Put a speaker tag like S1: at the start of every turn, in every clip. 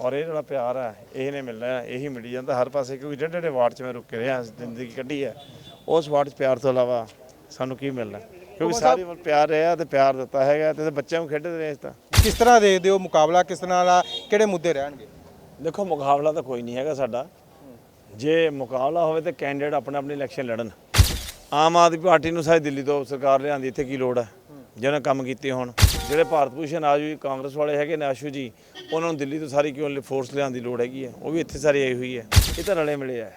S1: ਔਰ ਇਹ ਜਿਹੜਾ ਪਿਆਰ ਹੈ ਇਹ ਨੇ ਮਿਲਣਾ ਹੈ, ਇਹੀ ਮਿਲੀ ਜਾਂਦਾ। ਹਰ ਪਾਸੇ ਕਿਉਂਕਿ ਜਿਹੜੇ ਜਿਹੜੇ ਵਾਰਡ 'ਚ ਮੈਂ ਰੁਕੇ ਰਿਹਾ ਜ਼ਿੰਦਗੀ ਕੱਢੀ ਹੈ ਉਸ ਵਾਰਡ 'ਚ ਪਿਆਰ ਤੋਂ ਇਲਾਵਾ ਸਾਨੂੰ ਕੀ ਮਿਲਣਾ ਕਿਉਂਕਿ ਸਾਰੀ ਉਮਰ ਪਿਆਰ ਰਿਹਾ ਤੇ ਪਿਆਰ ਦਿੱਤਾ ਹੈਗਾ ਤੇ ਬੱਚਿਆਂ ਨੂੰ ਖੇਡਦੇ ਰਹੇ ਇਸ ਤਾਂ।
S2: ਕਿਸ ਤਰ੍ਹਾਂ ਦੇਖਦੇ ਹੋ ਮੁਕਾਬਲਾ ਕਿਸ ਤਰ੍ਹਾਂ ਦਾ ਕਿਹੜੇ ਮੁੱਦੇ ਰਹਿਣਗੇ?
S1: ਦੇਖੋ ਮੁਕਾਬਲਾ ਤਾਂ ਕੋਈ ਨਹੀਂ ਹੈਗਾ ਸਾਡਾ। ਜੇ ਮੁਕਾਬਲਾ ਹੋਵੇ ਤੇ ਕੈਂਡੀਡੇਟ ਆਪਣੇ ਆਪਣੇ ਇਲੈਕਸ਼ਨ ਲੜਨ। ਆਮ ਆਦਮੀ ਪਾਰਟੀ ਨੂੰ ਸਾਰੀ ਦਿੱਲੀ ਤੋਂ ਸਰਕਾਰ ਲਿਆਂਦੀ ਇੱਥੇ ਕੀ ਲੋੜ ਹੈ? ਜਿਹਨਾਂ ਕੰਮ ਕੀਤੇ ਹੋਣ। ਜਿਹੜੇ ਭਾਰਤ ਭੂਸ਼ਣ ਆਜੂ ਜੀ, ਕਾਂਗਰਸ ਵਾਲੇ ਹੈਗੇ ਨੇ ਆਸ਼ੂ ਜੀ, ਉਹਨਾਂ ਨੂੰ ਦਿੱਲੀ ਤੋਂ ਸਾਰੀ ਕਿਉਂ ਫੋਰਸ ਲਿਆਉਣ ਦੀ ਲੋੜ ਹੈਗੀ ਹੈ? ਉਹ ਵੀ ਇੱਥੇ ਸਾਰੀ ਆਈ ਹੋਈ ਹੈ। ਇਹ ਤਾਂ ਰਲੇ ਮਿਲੇ ਆ।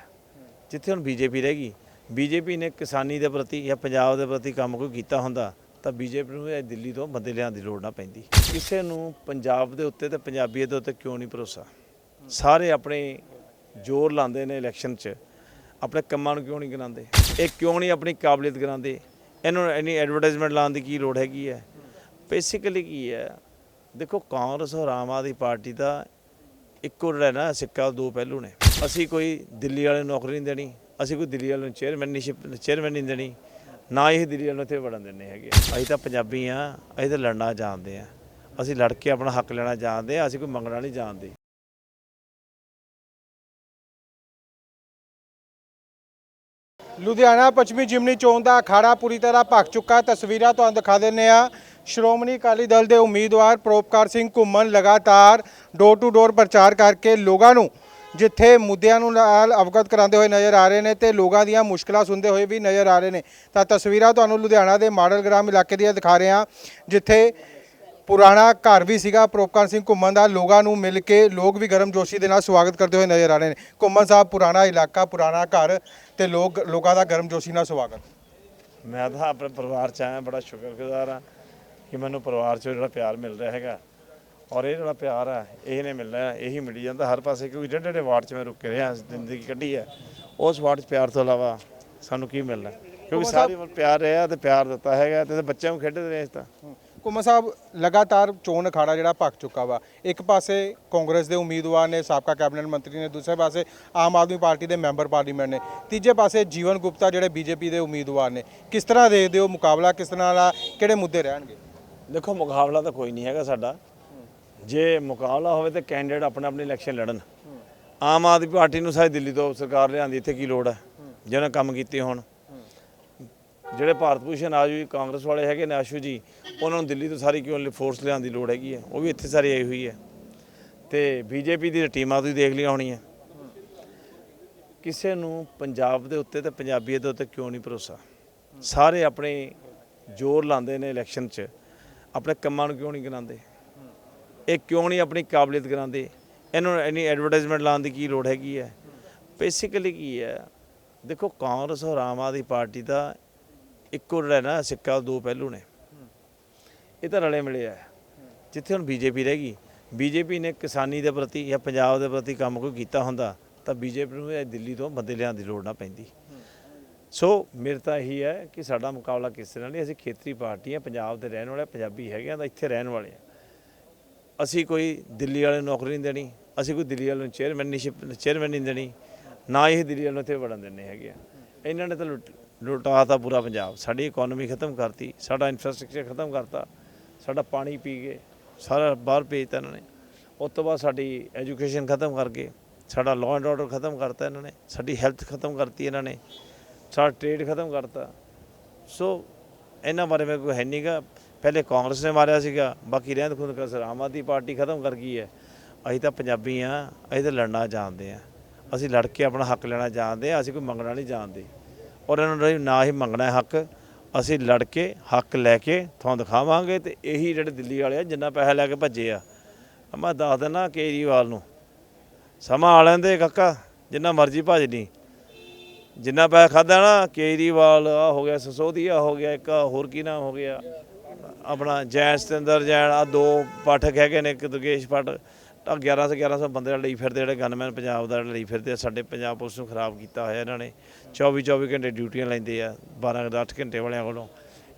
S1: ਜਿੱਥੇ ਹੁਣ ਬੀਜੇਪੀ ਰਹੇਗੀ ਬੀਜੇਪੀ ਨੇ ਕਿਸਾਨੀ ਦੇ ਪ੍ਰਤੀ ਜਾਂ ਪੰਜਾਬ ਦੇ ਪ੍ਰਤੀ ਕੰਮ ਕੋਈ ਕੀਤਾ ਹੁੰਦਾ, ਤਾਂ ਬੀਜੇਪੀ ਨੂੰ ਇਹ ਦਿੱਲੀ ਤੋਂ ਬੰਦੇ ਲਿਆਉਣ ਦੀ ਲੋੜ ਨਾ ਪੈਂਦੀ। ਕਿਸੇ ਨੂੰ ਪੰਜਾਬ ਦੇ ਉੱਤੇ ਤੇ ਪੰਜਾਬੀਅਤ ਦੇ ਉੱਤੇ ਕਿਉਂ ਨਹੀਂ ਭਰੋਸਾ? ਸਾਰੇ ਆਪਣੇ ਜ਼ੋਰ ਲਾਉਂਦੇ ਨੇ ਇਲੈਕਸ਼ਨ 'ਚ। ਆਪਣੇ ਕੰਮਾਂ ਨੂੰ ਕਿਉਂ ਨਹੀਂ ਗਿਣਾਉਂਦੇ? ਇਹ ਕਿਉਂ ਨਹੀਂ ਆਪਣੀ ਕਾਬਲੀਅਤ ਗਿਣਾਉਂਦੇ? ਇਹਨੂੰ ਇੰਨੀ ਐਡਵਰਟਾਈਜ਼ਮੈਂਟ ਲਾਉਣ ਦੀ ਕੀ ਲੋੜ ਹੈਗੀ ਹੈ? ਬੇਸਿਕਲੀ ਕੀ ਹੈ? ਦੇਖੋ ਕਾਂਗਰਸ ਔਰ ਆਮ ਆਦਮੀ ਪਾਰਟੀ ਦਾ ਇੱਕੋ ਜਿਹੜਾ ਨਾ ਸਿੱਕਾ ਦੋ ਪਹਿਲੂ ਨੇ। ਅਸੀਂ ਕੋਈ ਦਿੱਲੀ ਵਾਲੇ ਨੂੰ ਨੌਕਰੀ ਨਹੀਂ ਦੇਣੀ, ਅਸੀਂ ਕੋਈ ਦਿੱਲੀ ਵਾਲੇ ਨੂੰ ਚੇਅਰਮੈਨਸ਼ਿਪ ਚੇਅਰਮੈਨ ਨਹੀਂ ਦੇਣੀ, ਨਾ ਹੀ ਦਿੱਲੀ ਵਾਲੇ ਨੂੰ ਇੱਥੇ ਵੜਨ ਦਿੰਦੇ ਹੈਗੇ। ਅਸੀਂ ਤਾਂ ਪੰਜਾਬੀ ਆ ਅਸੀਂ ਤਾਂ ਲੜਨਾ ਜਾਣਦੇ ਆ ਅਸੀਂ ਲੜ ਕੇ ਆਪਣਾ ਹੱਕ ਲੈਣਾ ਜਾਣਦੇ ਆ ਅਸੀਂ ਕੋਈ ਮੰਗਣਾ ਨਹੀਂ ਜਾਣਦੇ।
S2: ਲੁਧਿਆਣਾ ਪੱਛਮੀ ਜਿਮਨੀ ਚੋਣ ਦਾ ਅਖਾੜਾ ਪੂਰੀ ਤਰ੍ਹਾਂ ਭਖ ਚੁੱਕਾ ਤਸਵੀਰਾਂ ਤੁਹਾਨੂੰ ਦਿਖਾ ਦਿੰਨੇ ਆ ਸ਼੍ਰੋਮਣੀ ਅਕਾਲੀ ਦਲ ਦੇ ਉਮੀਦਵਾਰ ਪ੍ਰੋਪਕਾਰ ਸਿੰਘ ਘੁੰਮਣ ਲਗਾਤਾਰ ਡੋਰ ਟੂ ਡੋਰ ਪ੍ਰਚਾਰ ਕਰਕੇ ਲੋਕਾਂ ਨੂੰ, ਜਿੱਥੇ ਮੁੱਦਿਆਂ ਨੂੰ ਨਾਲ ਅਵਗਤ ਕਰਾਉਂਦੇ ਹੋਏ ਨਜ਼ਰ ਆ ਰਹੇ ਨੇ ਤੇ ਲੋਕਾਂ ਦੀਆਂ ਮੁਸ਼ਕਲਾਂ ਸੁਣਦੇ ਹੋਏ ਵੀ ਨਜ਼ਰ ਆ ਰਹੇ ਨੇ। ਤਾਂ ਤਸਵੀਰਾਂ ਤੁਹਾਨੂੰ ਲੁਧਿਆਣਾ ਦੇ ਮਾਡਲ ਗ੍ਰਾਮ ਇਲਾਕੇ ਦੀਆਂ ਦਿਖਾ ਰਹੇ ਹਾਂ, ਜਿੱਥੇ ਪੁਰਾਣਾ ਘਰ ਵੀ ਸੀਗਾ। ਪ੍ਰੋਪਕਾਰ ਸਿੰਘ ਘੁੰਮਣ ਦਾ ਲੋਕਾਂ ਨੂੰ ਮਿਲ ਕੇ ਲੋਕ ਵੀ ਗਰਮ ਜੋਸ਼ੀ ਦੇ ਨਾਲ ਸਵਾਗਤ ਕਰਦੇ ਹੋਏ ਨਜ਼ਰ ਆ ਰਹੇ ਨੇ। ਘੁੰਮਣ ਸਾਹਿਬ ਪੁਰਾਣਾ ਇਲਾਕਾ, ਪੁਰਾਣਾ ਘਰ ਤੇ ਲੋਕ, ਲੋਕਾਂ ਦਾ ਗਰਮ ਜੋਸ਼ੀ ਨਾਲ ਸਵਾਗਤ।
S1: ਮੈਂ ਤਾਂ ਆਪਣੇ ਪਰਿਵਾਰ ਚ ਆਇਆ, ਬੜਾ ਸ਼ੁਕਰਗੁਜ਼ਾਰ ਹਾਂ। ਕਿ ਮੈਨੂੰ ਪਰਿਵਾਰ ਚੋਂ ਜਿਹੜਾ ਪਿਆਰ ਮਿਲ ਰਿਹਾ ਹੈਗਾ ਔਰ ਇਹ ਜਿਹੜਾ ਪਿਆਰ ਹੈ ਇਹ ਨੇ ਮਿਲਣਾ ਹੈ, ਇਹੀ ਮਿਲੀ ਜਾਂਦਾ ਹਰ ਪਾਸੇ ਕਿਉਂਕਿ ਜਿਹੜੇ ਜਿਹੜੇ ਵਾਰਡ 'ਚ ਮੈਂ ਰੁਕੇ ਰਿਹਾ ਜ਼ਿੰਦਗੀ ਕੱਢੀ ਹੈ ਉਸ ਵਾਰਡ 'ਚ ਪਿਆਰ ਤੋਂ ਇਲਾਵਾ ਸਾਨੂੰ ਕੀ ਮਿਲਣਾ ਕਿਉਂਕਿ ਸਾਰੀ ਉਮਰ ਪਿਆਰ ਰਿਹਾ ਤੇ ਪਿਆਰ ਦਿੱਤਾ ਹੈਗਾ ਤੇ ਬੱਚਿਆਂ ਨੂੰ ਖੇਡਦੇ ਰਹੇ ਇਸ ਤਾਂ
S2: ਘੁੰਮਣ ਸਾਹਿਬ ਲਗਾਤਾਰ ਚੋਣ ਅਖਾੜਾ ਜਿਹੜਾ ਭਖ ਚੁੱਕਾ ਵਾ ਇੱਕ ਪਾਸੇ ਕਾਂਗਰਸ ਦੇ ਉਮੀਦਵਾਰ ਨੇ ਸਾਬਕਾ ਕੈਬਨਿਟ ਮੰਤਰੀ ਨੇ ਦੂਸਰੇ ਪਾਸੇ ਆਮ ਆਦਮੀ ਪਾਰਟੀ ਦੇ ਮੈਂਬਰ ਪਾਰਲੀਮੈਂਟ ਨੇ ਤੀਜੇ ਪਾਸੇ ਜੀਵਨ ਗੁਪਤਾ ਜਿਹੜੇ ਬੀਜੇਪੀ ਦੇ ਉਮੀਦਵਾਰ ਨੇ ਕਿਸ ਤਰ੍ਹਾਂ ਦੇਖਦੇ ਹੋ ਮੁਕਾਬਲਾ ਕਿਸ ਤਰ੍ਹਾਂ ਦਾ ਕਿਹੜੇ ਮੁੱਦੇ ਰਹਿਣਗੇ?
S1: ਦੇਖੋ, ਮੁਕਾਬਲਾ ਤਾਂ ਕੋਈ ਨਹੀਂ ਹੈਗਾ ਸਾਡਾ। ਜੇ ਮੁਕਾਬਲਾ ਹੋਵੇ ਤੇ ਕੈਂਡੀਡੇਟ ਆਪਣੇ ਆਪਣੇ ਇਲੈਕਸ਼ਨ ਲੜਨ। ਆਮ ਆਦਮੀ ਪਾਰਟੀ ਨੂੰ ਸਾਰੀ ਦਿੱਲੀ ਤੋਂ ਸਰਕਾਰ ਲਿਆਂਦੀ, ਇੱਥੇ ਕੀ ਲੋੜ ਹੈ? ਜਿਹਨਾਂ ਕੰਮ ਕੀਤੇ ਹੋਣ। ਜਿਹੜੇ ਭਾਰਤ ਭੂਸ਼ਣ ਆਜੂ ਜੀ ਕਾਂਗਰਸ ਵਾਲੇ ਹੈਗੇ ਨੇ ਆਸ਼ੂ ਜੀ, ਉਹਨਾਂ ਨੂੰ ਦਿੱਲੀ ਤੋਂ ਸਾਰੀ ਕਿਉਂ ਫੋਰਸ ਲਿਆਉਣ ਦੀ ਲੋੜ ਹੈਗੀ ਹੈ? ਉਹ ਵੀ ਇੱਥੇ ਸਾਰੀ ਆਈ ਹੋਈ ਹੈ। ਤੇ ਬੀਜੇਪੀ ਦੀ ਟੀਮਾਂ ਤੁਸੀਂ ਦੇਖ ਲਿਆ ਹੋਣੀਆਂ। ਕਿਸੇ ਨੂੰ ਪੰਜਾਬ ਦੇ ਉੱਤੇ ਤੇ ਪੰਜਾਬੀਅਤ ਦੇ ਉੱਤੇ ਕਿਉਂ ਨਹੀਂ ਭਰੋਸਾ? ਸਾਰੇ ਆਪਣੇ ਜ਼ੋਰ ਲਾਉਂਦੇ ਨੇ ਇਲੈਕਸ਼ਨ 'ਚ। ਆਪਣੇ ਕੰਮਾਂ ਨੂੰ ਕਿਉਂ ਨਹੀਂ ਗਿਣਾਉਂਦੇ? ਇਹ ਕਿਉਂ ਨਹੀਂ ਆਪਣੀ ਕਾਬਲੀਅਤ ਗਿਣਾਉਂਦੇ? ਇਹਨੂੰ ਇੰਨੀ ਐਡਵਰਟਾਈਜ਼ਮੈਂਟ ਲਾਉਣ ਦੀ ਕੀ ਲੋੜ ਹੈਗੀ ਹੈ? ਬੇਸਿਕਲੀ ਕੀ ਹੈ? ਦੇਖੋ, ਕਾਂਗਰਸ ਔਰ ਆਮ ਆਦਮੀ ਪਾਰਟੀ ਦਾ ਇੱਕੋ ਜਿਹੜਾ ਨਾ ਸਿੱਕਾ ਦੋ ਪਹਿਲੂ ਨੇ। ਇਹ ਤਾਂ ਰਲੇ ਮਿਲੇ ਆ। ਜਿੱਥੇ ਹੁਣ ਬੀਜੇਪੀ ਰਹੇਗੀ ਬੀਜੇਪੀ ਨੇ ਕਿਸਾਨੀ ਦੇ ਪ੍ਰਤੀ ਜਾਂ ਪੰਜਾਬ ਦੇ ਪ੍ਰਤੀ ਕੰਮ ਕੋਈ ਕੀਤਾ ਹੁੰਦਾ, ਤਾਂ ਬੀਜੇਪੀ ਨੂੰ ਇਹ ਦਿੱਲੀ ਤੋਂ ਬੰਦੇ ਲਿਆਉਣ ਦੀ ਲੋੜ ਨਾ ਪੈਂਦੀ। ਸੋ ਮੇਰੇ ਤਾਂ ਇਹੀ ਹੈ ਕਿ ਸਾਡਾ ਮੁਕਾਬਲਾ ਕਿਸੇ ਨਾਲ ਨਹੀਂ, ਅਸੀਂ ਖੇਤਰੀ ਪਾਰਟੀ ਹਾਂ ਪੰਜਾਬ ਦੇ ਰਹਿਣ ਵਾਲੇ, ਪੰਜਾਬੀ ਹੈਗੇ ਆ ਤਾਂ ਇੱਥੇ ਰਹਿਣ ਵਾਲੇ ਆ। ਅਸੀਂ ਕੋਈ ਦਿੱਲੀ ਵਾਲੇ ਨੂੰ ਨੌਕਰੀ ਨਹੀਂ ਦੇਣੀ, ਅਸੀਂ ਕੋਈ ਦਿੱਲੀ ਵਾਲੇ ਨੂੰ ਚੇਅਰਮੈਨਸ਼ਿਪ ਚੇਅਰਮੈਨ ਨਹੀਂ ਦੇਣੀ, ਨਾ ਹੀ ਦਿੱਲੀ ਵਾਲੇ ਨੂੰ ਇੱਥੇ ਵੜਨ ਦਿੰਦੇ ਹੈਗੇ ਆ। ਇਹਨਾਂ ਨੇ ਤਾਂ ਲੁੱਟ- ਲੁਟਾਤਾ ਪੂਰਾ ਪੰਜਾਬ। ਸਾਡੀ ਇਕਨੋਮੀ ਖਤਮ ਕਰਤੀ, ਸਾਡਾ ਇਨਫਰਾਸਟ੍ਰਕਚਰ ਖਤਮ ਕਰਤਾ, ਸਾਡਾ ਪਾਣੀ ਪੀ ਗਏ, ਸਾਰਾ ਬਾਹਰ ਭੇਜਤਾ ਇਹਨਾਂ ਨੇ। ਉਸ ਤੋਂ ਬਾਅਦ ਸਾਡੀ ਐਜੂਕੇਸ਼ਨ ਖਤਮ ਕਰ ਗਏ, ਸਾਡਾ ਲਾਅ ਐਂਡ ਆਰਡਰ ਖਤਮ ਕਰਤਾ ਇਹਨਾਂ ਨੇ, ਸਾਡੀ ਹੈਲਥ ਖਤਮ ਕਰਤੀ ਇਹਨਾਂ ਨੇ। ਸਾਡਾ ਟ੍ਰੇਡ ਖਤਮ ਕਰਤਾ। ਸੋ ਇਹਨਾਂ ਬਾਰੇ ਮੇਰੇ ਕੋਈ ਹੈ ਨਹੀਂਗਾ ਪਹਿਲੇ ਕਾਂਗਰਸ ਨੇ ਮਾਰਿਆ ਸੀਗਾ, ਬਾਕੀ ਰਹਿੰਦ ਖੁੰਦ ਕਰ ਆਮ ਆਦਮੀ ਪਾਰਟੀ ਖਤਮ ਕਰ ਗਈ ਹੈ। ਅਸੀਂ ਤਾਂ ਪੰਜਾਬੀ ਆ ਅਸੀਂ ਤਾਂ ਲੜਨਾ ਜਾਣਦੇ ਆ ਅਸੀਂ ਲੜ ਕੇ ਆਪਣਾ ਹੱਕ ਲੈਣਾ ਜਾਣਦੇ ਆ ਅਸੀਂ ਕੋਈ ਮੰਗਣਾ ਨਹੀਂ ਜਾਣਦੇ। ਔਰ ਇਹਨਾਂ ਨੂੰ ਨਾ ਹੀ ਮੰਗਣਾ ਹੱਕ, ਅਸੀਂ ਲੜ ਕੇ, ਹੱਕ ਲੈ ਕੇ ਤੁਹਾਨੂੰ ਦਿਖਾਵਾਂਗੇ ਤੇ ਇਹੀ ਜਿਹੜੇ ਦਿੱਲੀ ਵਾਲੇ ਆ, ਜਿੰਨਾ ਪੈਸਾ ਲੈ ਕੇ ਭੱਜੇ ਆ। ਮੈਂ ਦੱਸ ਦਿੰਦਾ ਕੇਜਰੀਵਾਲ ਨੂੰ। ਸਮਾਂ ਆ ਲੈਂਦੇ ਕਾਕਾ, ਜਿੰਨਾ ਮਰਜ਼ੀ ਭੱਜ ਲਈ ਜਿੰਨਾ ਪੈਸਾ ਖਾਦਾ ਨਾ, ਕੇਜਰੀਵਾਲ, ਆ ਹੋ ਗਿਆ ਸਸੋਦੀਆ ਹੋ ਗਿਆ, ਇੱਕ ਹੋਰ ਕੀ ਨਾਮ ਹੋ ਗਿਆ? ਆਪਣਾ ਜੈਨ ਸਤਿੰਦਰ ਜੈਨ, ਆ ਦੋ ਪਾਠਕ ਹੈਗੇ ਨੇ, ਇੱਕ ਦੁਰਗੇਸ਼ ਪਾਠਕ। ਤਾਂ 1100 1100 ਬੰਦੇ ਲਈ ਫਿਰਦੇ ਜਿਹੜੇ ਗਨਮੈਨ ਪੰਜਾਬ ਦਾ ਲਈ ਫਿਰਦੇ ਆ। ਸਾਡੇ ਪੰਜਾਬ ਪੁਲਿਸ ਨੂੰ ਖਰਾਬ ਕੀਤਾ ਹੋਇਆ ਇਹਨਾਂ ਨੇ। 24 24 ਘੰਟੇ ਡਿਊਟੀਆਂ ਲੈਂਦੇ ਆ 12 8 ਘੰਟੇ ਵਾਲਿਆਂ ਕੋਲੋਂ।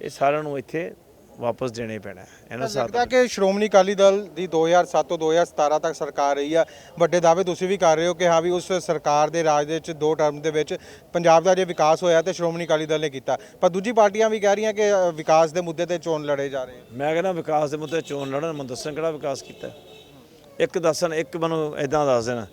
S1: ਇਹ ਸਾਰਿਆਂ ਨੂੰ ਇੱਥੇ ਵਾਪਸ ਦੇਣੇ ਪੈਣਾ ਹੈ। ਇਹਨਾਂ ਸਾਥ
S2: ਲੱਗਦਾ ਕਿ ਸ਼੍ਰੋਮਣੀ ਅਕਾਲੀ ਦਲ ਦੀ 2007 ਤੋਂ 2017 ਤੱਕ ਸਰਕਾਰ ਰਹੀ ਆ। ਵੱਡੇ ਦਾਅਵੇ ਤੁਸੀਂ ਵੀ ਕਰ ਰਹੇ ਹੋ ਕਿ ਹਾਂ ਵੀ ਉਸ ਸਰਕਾਰ ਦੇ ਰਾਜ ਦੇ ਵਿੱਚ ਦੋ ਟਰਮ ਦੇ ਵਿੱਚ ਪੰਜਾਬ ਦਾ ਜੇ ਵਿਕਾਸ ਹੋਇਆ ਤੇ ਸ਼੍ਰੋਮਣੀ ਅਕਾਲੀ ਦਲ ਨੇ ਕੀਤਾ। ਪਰ ਦੂਜੀ ਪਾਰਟੀਆਂ ਵੀ ਕਹਿ ਰਹੀਆਂ ਕਿ ਅ, ਵਿਕਾਸ ਦੇ ਮੁੱਦੇ ਤੇ ਚੋਣ ਲੜੇ ਜਾ ਰਹੇ ਆ।
S1: ਮੈਂ ਕਹਿੰਦਾ ਵਿਕਾਸ ਦੇ ਮੁੱਦੇ ਚੋਣ ਲੜਨ ਮੈਨੂੰ ਦੱਸਣ ਕਿਹੜਾ ਵਿਕਾਸ ਕੀਤਾ ਹੈ? ਇੱਕ ਦੱਸਣ ਇੱਕ ਮੈਨੂੰ ਇਦਾਂ ਦੱਸ ਦੇਣ।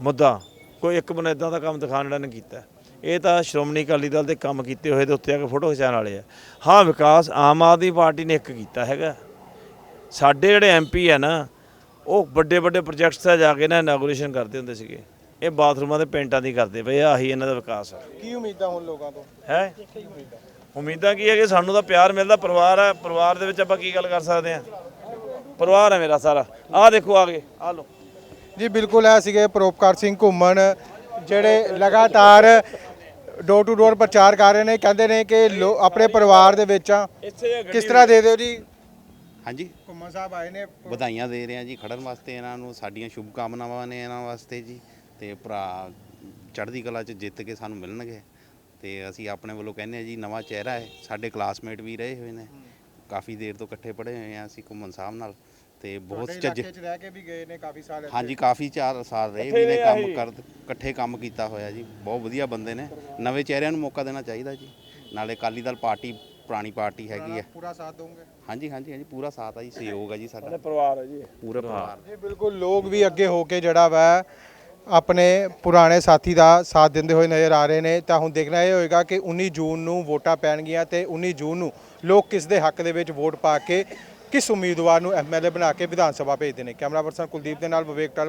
S1: ਮੁੱਦਾ ਕੋਈ ਇੱਕ ਮੈਨੂੰ ਇਦਾਂ ਦਾ ਕੰਮ ਦਿਖਾਉਣ ਜਿਹੜਾ ਨੇ ਕੀਤਾ। ਇਹ ਤਾਂ ਸ਼੍ਰੋਮਣੀ ਅਕਾਲੀ ਦਲ ਦੇ ਕੰਮ ਕੀਤੇ ਹੋਏ ਦੇ ਉੱਤੇ ਆ ਕੇ ਫੋਟੋ ਖਿਚਾਉਣ ਵਾਲੇ ਆ। ਹਾਂ ਵਿਕਾਸ ਆਮ ਆਦਮੀ ਪਾਰਟੀ ਨੇ ਇੱਕ ਕੀਤਾ ਹੈਗਾ। ਸਾਡੇ ਜਿਹੜੇ ਐਮਪੀ ਆ ਨਾ ਉਹ ਵੱਡੇ ਵੱਡੇ ਪ੍ਰੋਜੈਕਟਸ ਤੇ ਜਾ ਕੇ ਨਾ ਇਨਾਗੂਰੇਸ਼ਨ ਕਰਦੇ ਹੁੰਦੇ ਸੀਗੇ। ਇਹ ਬਾਥਰੂਮਾਂ ਦੇ ਪੇਂਟਾਂ ਦੀ ਕਰਦੇ ਪਏ ਆ, ਆਹੀ ਇਹਨਾਂ ਦਾ ਵਿਕਾਸ ਆ।
S2: ਕੀ ਉਮੀਦਾਂ ਹੁਣ ਲੋਕਾਂ ਤੋਂ?
S1: ਹੈ? ਉਮੀਦਾਂ ਕੀ ਹੈ ਕਿ ਸਾਨੂੰ ਤਾਂ ਪਿਆਰ ਮਿਲਦਾ ਪਰਿਵਾਰ ਹੈ ਪਰਿਵਾਰ ਦੇ ਵਿੱਚ ਆਪਾਂ ਕੀ ਗੱਲ ਕਰ ਸਕਦੇ ਹਾਂ ਪਰਿਵਾਰ ਹੈ ਮੇਰਾ ਸਾਰਾ। ਆਹ ਦੇਖੋ ਆਗੇ ਆਹ ਲੋ
S2: ਜੀ ਬਿਲਕੁਲ ਹੈ ਸੀਗੇ ਪਰੋਪਕਾਰ ਸਿੰਘ ਘੁੰਮਣ ਜਿਹੜੇ ਲਗਾਤਾਰ ਡੋਰ ਟੂ ਡੋਰ ਪ੍ਰਚਾਰ ਕਰ ਰਹੇ ਨੇ ਕਹਿੰਦੇ ਨੇ ਕਿ ਲੋ- ਆਪਣੇ ਪਰਿਵਾਰ ਦੇ ਵਿੱਚ ਆ। ਕਿਸ ਤਰ੍ਹਾਂ ਦੇ ਦਿਓ ਜੀ?
S3: ਹਾਂਜੀ।
S2: ਘੁੰਮਣ ਸਾਹਿਬ ਆਏ ਨੇ।
S3: ਵਧਾਈਆਂ ਦੇ ਰਹੇ ਹਾਂ ਜੀ ਖੜਨ ਵਾਸਤੇ ਇਹਨਾਂ ਨੂੰ ਸਾਡੀਆਂ ਸ਼ੁਭ ਕਾਮਨਾਵਾਂ ਨੇ ਇਹਨਾਂ ਵਾਸਤੇ ਜੀ। ਤੇ ਭਰਾ ਚੜ੍ਹਦੀ ਕਲਾ 'ਚ ਜਿੱਤ ਕੇ ਸਾਨੂੰ ਮਿਲਣਗੇ। ਤੇ ਅਸੀਂ ਆਪਣੇ ਵੱਲੋਂ ਕਹਿੰਦੇ ਹਾਂ ਜੀ ਨਵਾਂ ਚਿਹਰਾ ਹੈ। ਸਾਡੇ ਕਲਾਸਮੇਟ ਵੀ ਰਹੇ ਹੋਏ ਨੇ। ਕਾਫੀ ਦੇਰ ਤੋਂ ਇਕੱਠੇ ਪੜ੍ਹੇ ਹੋਏ ਆ ਅਸੀਂ ਘੁੰਮਣ ਸਾਹਿਬ ਨਾਲ। ਤੇ ਬਹੁਤ
S2: ਤੁਹਾਡੇ
S3: ਚੱਜ
S2: ਇਲਾਕੇ 'ਚ ਰਹਿ ਕੇ ਵੀ ਗਏ ਨੇ ਕਾਫੀ ਸਾਲ।
S3: ਹਾਂਜੀ ਕਾਫੀ ਚਾਰ ਸਾਲ ਰਹੇ ਵੀ ਨੇ ਕੰਮ ਕਰ ਇਕੱਠੇ ਕੰਮ ਕੀਤਾ ਹੋਇਆ ਜੀ ਬਹੁਤ ਵਧੀਆ ਬੰਦੇ ਨੇ। ਨਵੇਂ ਚਿਹਰਿਆਂ ਨੂੰ ਮੌਕਾ ਦੇਣਾ ਚਾਹੀਦਾ ਜੀ। ਨਾਲੇ ਅਕਾਲੀ ਦਲ ਪਾਰਟੀ ਪੁਰਾਣੀ ਪਾਰਟੀ ਹੈਗੀ ਹੈ
S2: ਪੂਰਾ ਸਾਥ ਦੋਗੇ
S3: ਹਾਂਜੀ ਹਾਂਜੀ ਹਾਂਜੀ ਪੂਰਾ ਸਾਥ ਆ ਜੀ ਸਹਿਯੋਗ ਆ ਜੀ ਸਾਡਾ।
S1: ਪਰਿਵਾਰ ਹੈ ਜੀ।
S3: ਪੂਰਾ ਪਰਿਵਾਰ।
S2: ਜੀ ਬਿਲਕੁਲ ਲੋਕ ਵੀ ਅੱਗੇ ਹੋ ਕੇ ਜਿਹੜਾ ਵਾ ਆਪਣੇ ਪੁਰਾਣੇ ਸਾਥੀ ਦਾ ਸਾਥ ਦਿੰਦੇ ਹੋਏ ਨਜ਼ਰ ਆ ਰਹੇ ਨੇ। ਤਾਂ ਹੁਣ ਦੇਖਣਾ ਇਹ ਹੋਏਗਾ ਕਿ 19 ਜੂਨ ਨੂੰ ਵੋਟਾਂ ਪੈਣਗੀਆਂ ਤੇ 19 ਜੂਨ ਨੂੰ ਲੋਕ ਕਿਸ ਦੇ ਹੱਕ ਦੇ ਵਿੱਚ ਵੋਟ ਪਾ ਕੇ ਕਿਸ ਉਮੀਦਵਾਰ ਨੂੰ ਐਮਐਲਏ ਬਣਾ ਕੇ ਵਿਧਾਨ ਸਭਾ ਭੇਜਦੇ ਨੇ? ਕੈਮਰਾ ਪਰਸਨ ਕੁਲਦੀਪ ਦੇ ਨਾਲ ਵਿਵੇਕ ਟਲ